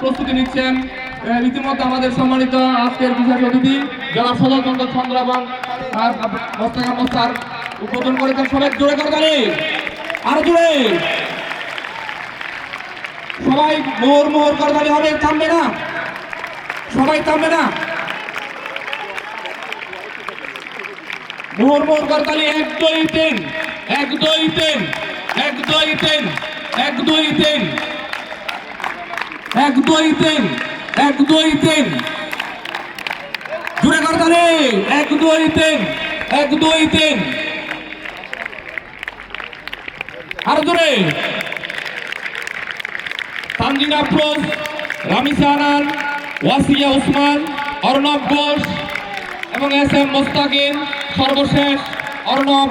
প্রস্তুতি নিচ্ছেন ইতিমধ্যে আমাদের সম্মানিত আজকের বিশেষ অতিথি জনাব সদরচন্দ্র চন্দ্র এবং আহ, স্যার উদ্বোধন করেছেন সবাই জোরে করতালি আরও জোরে। সবাই মোহর মোহর করতালি হবে থামবে না। সবাই থামবে না। মোহর মোহর করতালি এক দুই তিন। এক দুই তিন। এক দুই তিন। এক দুই তিন। এক, দুই, তিন। এক, দুই, তিন। জুড়ে করতালি এক, দুই, তিন। এক, দুই, তিন। আর জোরে। তানজিন আফরোজ রামিসা আনান ওয়াসিয়া উসমান, অর্ণব ঘোষ এবং এস এম মোস্তাকিম, সর্বশেষ অর্ণব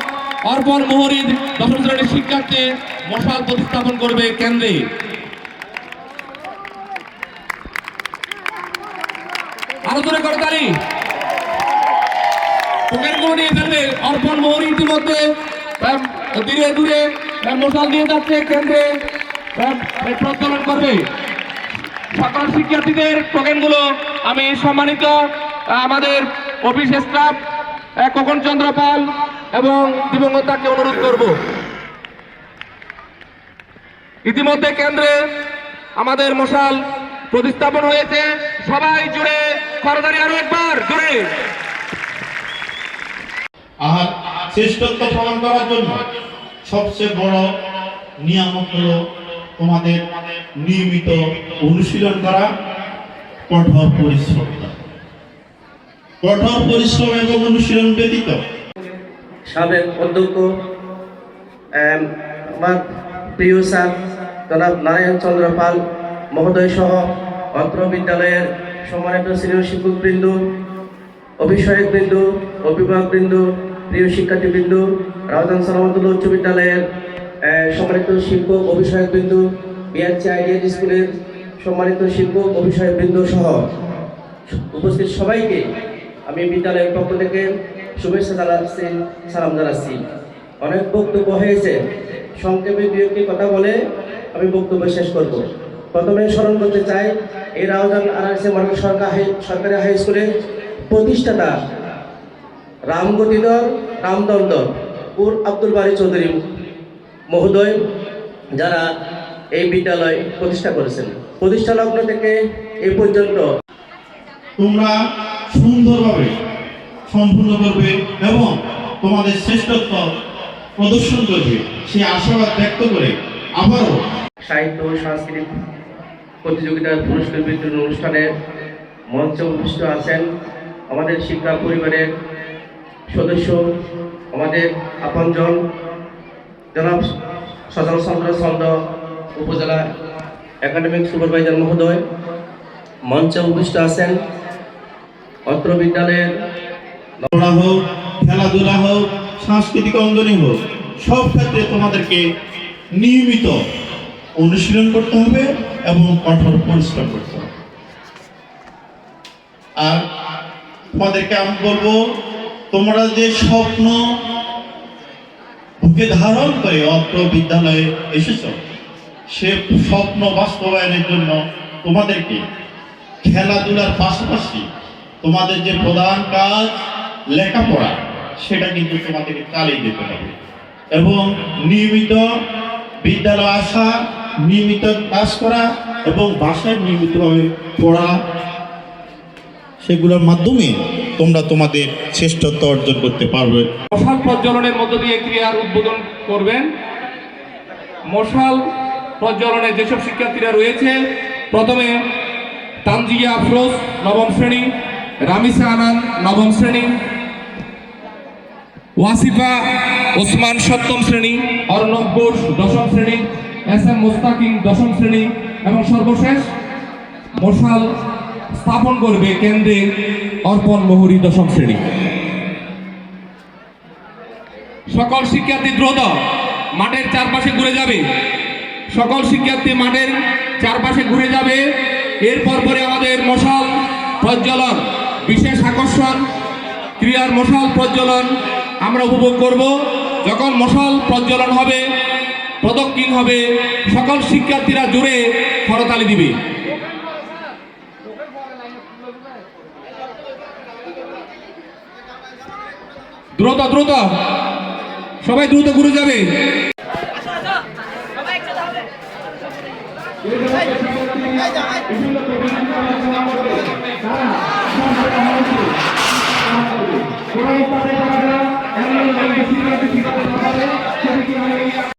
অর্পণ মোহরিদ, দশম শ্রেণির শিক্ষার্থী, মশাল প্রতিস্থাপন করবে কেন্দ্রে। আরও করতালি টোকেনগুলো নিয়ে অর্পণ মোহরি ইতিমধ্যে। ধীরে ধীরে মশাল দিয়ে যাচ্ছে কেন্দ্রে। আহ, প্রজ্বলন করবে। সকল শিক্ষার্থীদের টোকেনগুলো আমি সম্মানিত আমাদের অফিস স্টাফ খোকন চন্দ্র পাল এবং দিবঙ্গতাকে অনুরোধ করব। ইতিমধ্যে কেন্দ্রে আমাদের মশাল প্রতিস্থাপন হয়েছে। সবাই জুড়ে করদারি আরও একবার শ্রেষ্ঠত্ব প্রমাণ করার জন্য সবচেয়ে বড় নিয়ামক হলো তোমাদের নিয়মিত অনুশীলন করা কঠোর পরিশ্রম। কঠোর পরিশ্রম এবং অনুশীলন ব্যতীত সাবেক অধ্যক্ষ এম, আমার প্রিয় স্যার জনাব নারায়ণ চন্দ্র পাল মহোদয় সহ অত্র বিদ্যালয়ের সম্মানিত সিনিয়র শিক্ষকবৃন্দ অভিষয়ক বৃন্দ অভিভাবক বৃন্দ প্রিয় শিক্ষার্থীবৃন্দ রাউজান সালামতুল্লাহ উচ্চ বিদ্যালয়ের সম্মানিত শিক্ষক অভিষয়ক বৃন্দ বিআরসি আইডিয়াল স্কুলের সম্মানিত শিক্ষক অভিষয়ক বৃন্দ সহ উপস্থিত সবাইকে আমি বিদ্যালয়ের পক্ষ থেকে শুভেচ্ছা জানাচ্ছি, সালাম জানাচ্ছি। অনেক বক্তব্য হয়েছে, সংক্ষেপে দু একটি কথা বলে আমি বক্তব্য শেষ করব। প্রথমে স্মরণ করতে চাই এই রাউজান আরআরসি মডেল সরকার হাই- সরকারি হাই স্কুলের প্রতিষ্ঠাতা রামগতিধর রামদন্দ উর আব্দুল বারি চৌধুরী মহোদয় যারা এই বিদ্যালয় প্রতিষ্ঠা করেছেন। প্রতিষ্ঠা লগ্ন থেকে এ পর্যন্ত তোমরা সুন্দরভাবে সম্পূর্ণ করবে এবং তোমাদের শ্রেষ্ঠত্ব প্রদর্শন করবে। সেই আশাবাদ ব্যক্ত করে আবারও সাহিত্য ও সাংস্কৃতিক প্রতিযোগিতার পুরস্কার বিতরণ অনুষ্ঠানে মঞ্চে উপস্থিত আছেন আমাদের শিক্ষা পরিবারের সদস্য, আমাদের আপনজন জনাব সজল চন্দ্র চন্দ্র উপজেলা একাডেমিক সুপারভাইজার মহোদয়। মঞ্চে উপস্থিত আছেন অত্র বিদ্যালয়ের হোক, খেলাধুলা হোক, সাংস্কৃতিক অঙ্গনে হোক, সব ক্ষেত্রে তোমাদেরকে নিয়মিত অনুশীলন করতে হবে এবং কঠোর পরিশ্রম করতে হবে। আর তোমাদেরকে আমি বলব, তোমরা যে স্বপ্ন বুকে ধারণ করে অত্র বিদ্যালয়ে এসেছ, সে স্বপ্ন বাস্তবায়নের জন্য তোমাদেরকে খেলাধুলার পাশাপাশি তোমাদের যে প্রধান কাজ লেখাপড়া, সেটা কিন্তু তোমাদেরকে চালিয়ে যেতে হবে। এবং নিয়মিত বিদ্যালয় আসা নিয়মিত কাজ করা এবং বাসায় নিয়মিতভাবে পড়া, সেগুলোর মাধ্যমে তোমরা তোমাদের শ্রেষ্ঠত্ব অর্জন করতে পারবে। মশাল প্রজ্বলনের মধ্য দিয়ে ক্রিয়ার উদ্বোধন করবেন। মশাল প্রজ্বলনে যেসব শিক্ষার্থীরা রয়েছে, প্রথমে তানজিয়া আফরোজ, নবম শ্রেণি, রামিসা আনান, নবম শ্রেণি, ওয়াসিফা ওসমান সপ্তম শ্রেণি, অর্ণব ঘোষ দশম শ্রেণি এস এম মোস্তাকিম দশম শ্রেণি এবং সর্বশেষ মশাল স্থাপন করবে কেন্দ্রে অর্পণ মোহরি দশম শ্রেণি। সকল শিক্ষার্থী দ্রুত মাঠের চারপাশে ঘুরে যাবে। সকল শিক্ষার্থী মাঠের চারপাশে ঘুরে যাবে। এরপর পরে আমাদের মশাল প্রজ্বলন, বিশেষ আকর্ষণ ক্রিয়ার মশাল প্রজ্বলন আমরা উপভোগ করব। যখন মশাল প্রজ্বলন হবে প্রদক্ষিণ হবে সকল শিক্ষার্থীরা জুড়ে করতালি দিবে দ্রুত দ্রুত সবাই দ্রুত ঘুরে যাবে